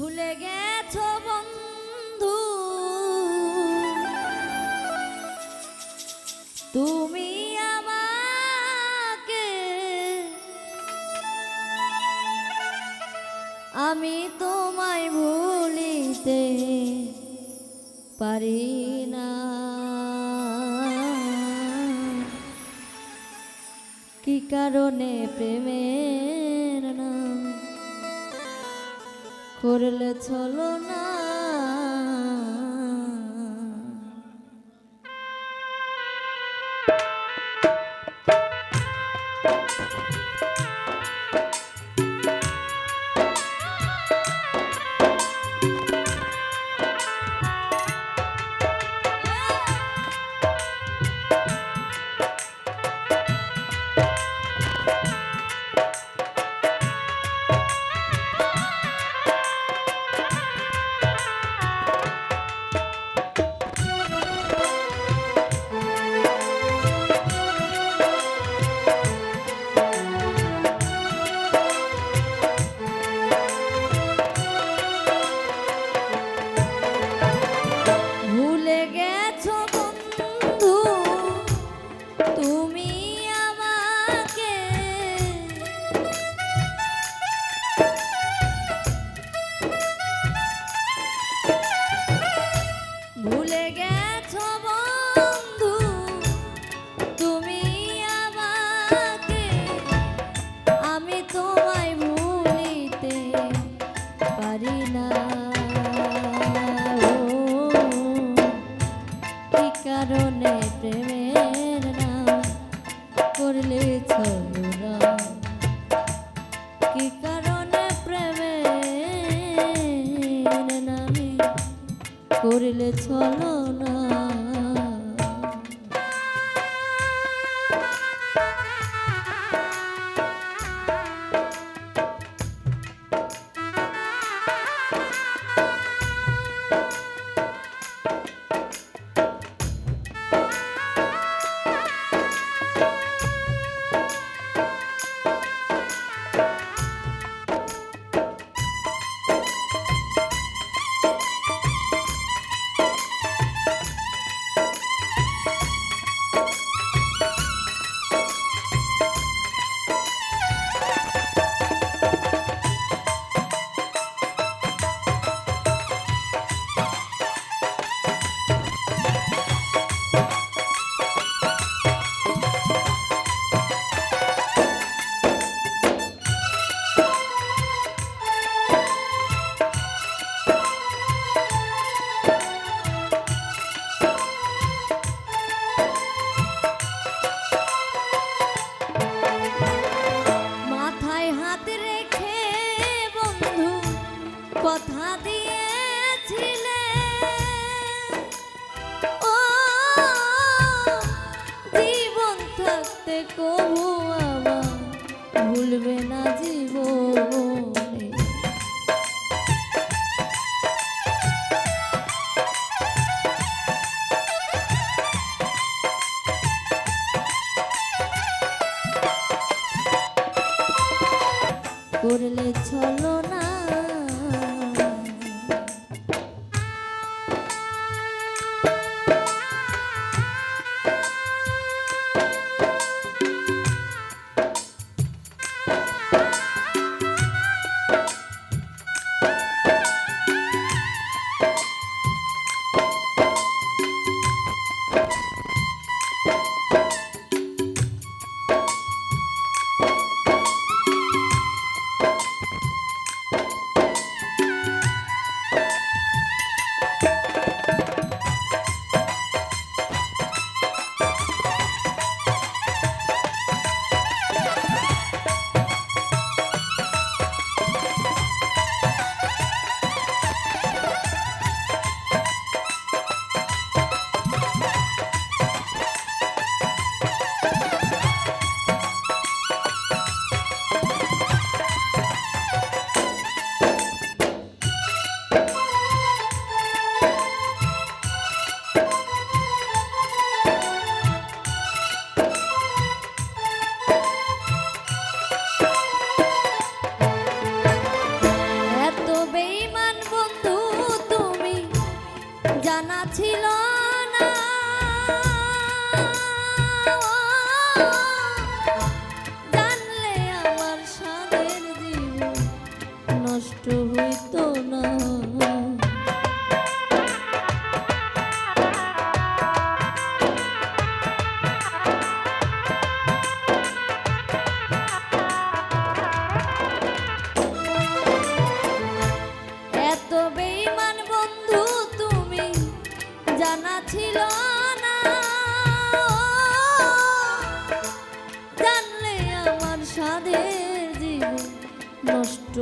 ভুলে গেছ বন্ধু? তুমি আমাকে আমি তোমায় ভুলিতে পারি না। কি কারণে প্রেমের না? করলে চলো না প্রেমের নাম কি কারণে প্রেমের নামে? করলে ছলনা は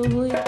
不会